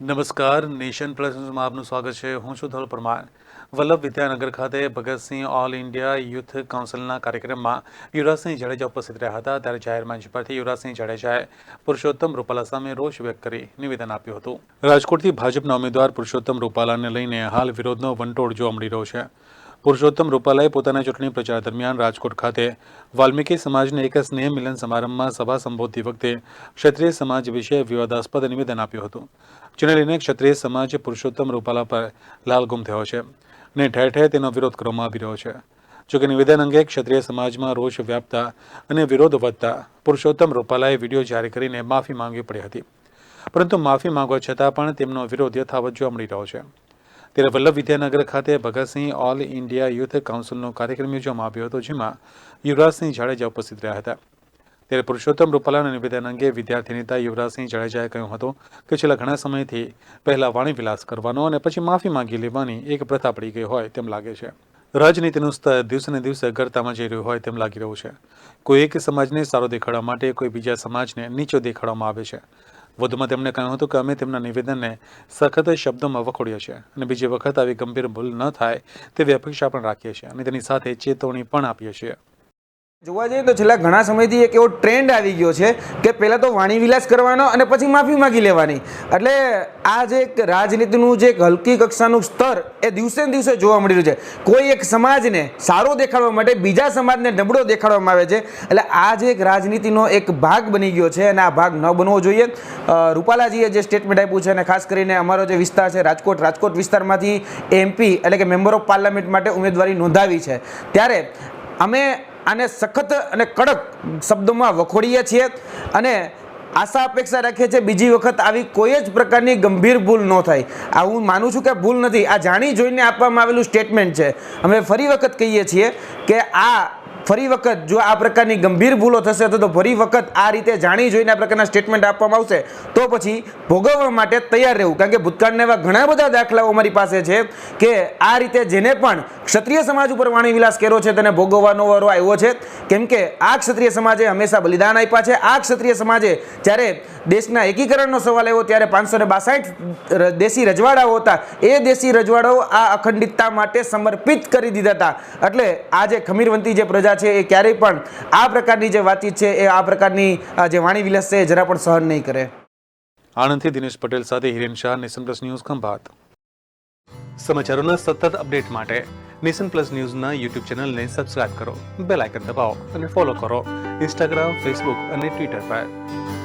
નમસ્કાર, નેશન પ્લસમાં આપનું સ્વાગત છે. હું છું ધોલ પરમાર. વલ્લભ વિદ્યાનગર ખાતે ભગતસિંહ ઓલ ઇન્ડિયા યુથ કાઉન્સિલના કાર્યક્રમમાં યુવરાજસિંહ જાડેજા ઉપસ્થિત રહ્યા હતા. ત્યારે જાહેર મંચ પરથી યુવરાજસિંહ જાડેજાએ પુરુષોત્તમ રૂપાલા સામે રોષ વ્યક્ત કરી નિવેદન આપ્યું હતું. રાજકોટથી ભાજપના ઉમેદવાર પુરુષોત્તમ રૂપાલાને લઈને હાલ વિરોધનો વંટોળ જોવા મળી રહ્યો છે. પુરુષોત્તમ રૂપાલાએ પોતાના ચૂંટણી પ્રચાર દરમિયાન રાજકોટ ખાતે વાલ્મીકી સમાજને એક સ્નેહ મિલન સમારંભમાં સભા સંબોધતી વખતે ક્ષત્રિય સમાજ વિશે વિવાદાસ્પદ નિવેદન આપ્યું હતું, જેને લઈને ક્ષત્રિય સમાજ પુરુષોત્તમ રૂપાલા પર લાલગુમ થયો છે અને ઠેર ઠેર તેનો વિરોધ કરવામાં આવી રહ્યો છે. જોકે નિવેદન અંગે ક્ષત્રિય સમાજમાં રોષ વ્યાપતા અને વિરોધ વધતા પુરુષોત્તમ રૂપાલાએ વીડિયો જારી કરીને માફી માંગવી પડી હતી. પરંતુ માફી માંગવા છતાં પણ તેમનો વિરોધ યથાવત જોવા મળી રહ્યો છે. ત્યારે વલ્લભ વિદ્યાનગર ખાતે ભગતસિંહ ઓલ ઇન્ડિયા યુથ કાઉન્સિલનો કાર્યક્રમ યોજવામાં આવ્યો હતો, જેમાં યુવરાજસિંહ જાડેજા ઉપસ્થિત રહ્યા હતા. ત્યારે પુરુષોત્તમ રૂપાલાના નિવેદન અંગે વિદ્યાર્થી નેતા યુવરાજસિંહ જાડેજાએ કહ્યું હતું કે છેલ્લા ઘણા સમયથી પહેલા વાણી વિલાસ કરવાનો અને પછી માફી માંગી લેવાની એક પ્રથા પડી ગઈ હોય તેમ લાગે છે. રાજનીતિનું સ્તર દિવસેને દિવસે ઘટતામાં જઈ રહ્યું હોય તેમ લાગી રહ્યું છે. કોઈ એક સમાજને સારો દેખાડવા માટે કોઈ બીજા સમાજને નીચો દેખાડવામાં આવે છે. વધુમાં તેમણે કહ્યું હતું કે અમે તેમના નિવેદનને સખત શબ્દોમાં વખોડ્યો છે અને બીજી વખત આવી ગંભીર ભૂલ ન થાય તેવી અપેક્ષા પણ રાખીએ છીએ અને તેની સાથે ચેતવણી પણ આપીએ છીએ. જોવા જઈએ તો છેલ્લા ઘણા સમયથી એક એવો ટ્રેન્ડ આવી ગયો છે કે પહેલાં તો વાણી વિલાસ કરવાનો અને પછી માફી માગી લેવાની. એટલે આ જે એક રાજનીતિનું જે એક હલકી કક્ષાનું સ્તર એ દિવસે ને દિવસે જોવા મળી રહ્યું છે. કોઈ એક સમાજને સારો દેખાડવા માટે બીજા સમાજને નબળો દેખાડવામાં આવે છે. એટલે આ જે એક રાજનીતિનો એક ભાગ બની ગયો છે અને આ ભાગ ન બનવો જોઈએ. રૂપાલાજીએ જે સ્ટેટમેન્ટ આપ્યું છે અને ખાસ કરીને અમારો જે વિસ્તાર છે રાજકોટ રાજકોટ વિસ્તારમાંથી એમપી એટલે કે મેમ્બર ઓફ પાર્લામેન્ટ માટે ઉમેદવારી નોંધાવી છે. ત્યારે અમે આને સખત અને કડક શબ્દોમાં વખોડીએ છીએ અને આશા અપેક્ષા રાખીએ છીએ બીજી વખત આવી કોઈ જ પ્રકારની ગંભીર ભૂલ ન થાય. આ હું માનું છું કે ભૂલ નથી. આ જાણી જોઈને આપવામાં આવેલું સ્ટેટમેન્ટ છે. અમે ફરી વખત કહીએ છીએ કે આ ફરી વખત જો આ પ્રકારની ગંભીર ભૂલો થશે તો તો ફરી વખત આ રીતે જાણી જોઈને આ પ્રકારના સ્ટેટમેન્ટ આપવામાં આવશે. તો પછી ભોગવવા માટે તૈયાર રહેવું. કારણ કે ભૂતકાળના એવા ઘણા બધા દાખલાઓ અમારી પાસે છે કે આ રીતે જેને પણ ક્ષત્રિય સમાજ ઉપર વાણી વિલાસ કર્યો છે તેને ભોગવવાનો વારો આવ્યો છે. કેમ કે આ ક્ષત્રિય સમાજે હંમેશા બલિદાન આપ્યા છે. આ ક્ષત્રિય સમાજે જ્યારે દેશના એકીકરણનો સવાલ આવ્યો ત્યારે પાંચસો દેશી રજવાડાઓ હતા. એ દેશી રજવાડાઓ આ અખંડિતતા માટે સમર્પિત કરી દીધા હતા. એટલે આ જે ખમીરવંતી જે પ્રજા છે એ ક્યારેય પણ આ પ્રકારની જે વાતચીત છે એ આ પ્રકારની જે વાણી વિલાસ છે જરા પણ સહન નહીં કરે. આણંદથી દિનેશ પટેલ સાથે Hiren Shah nation plus news Khambhat. સમાચારોના સતત અપડેટ માટે નેશન પ્લસ ન્યૂઝના યુટ્યુબ ચેનલને સબસ્ક્રાઇબ કરો, બેલ આઇકન દબાવો અને ફોલો કરો. ઇન્સ્ટાગ્રામ, ફેસબુક અને ટ્વિટર પર.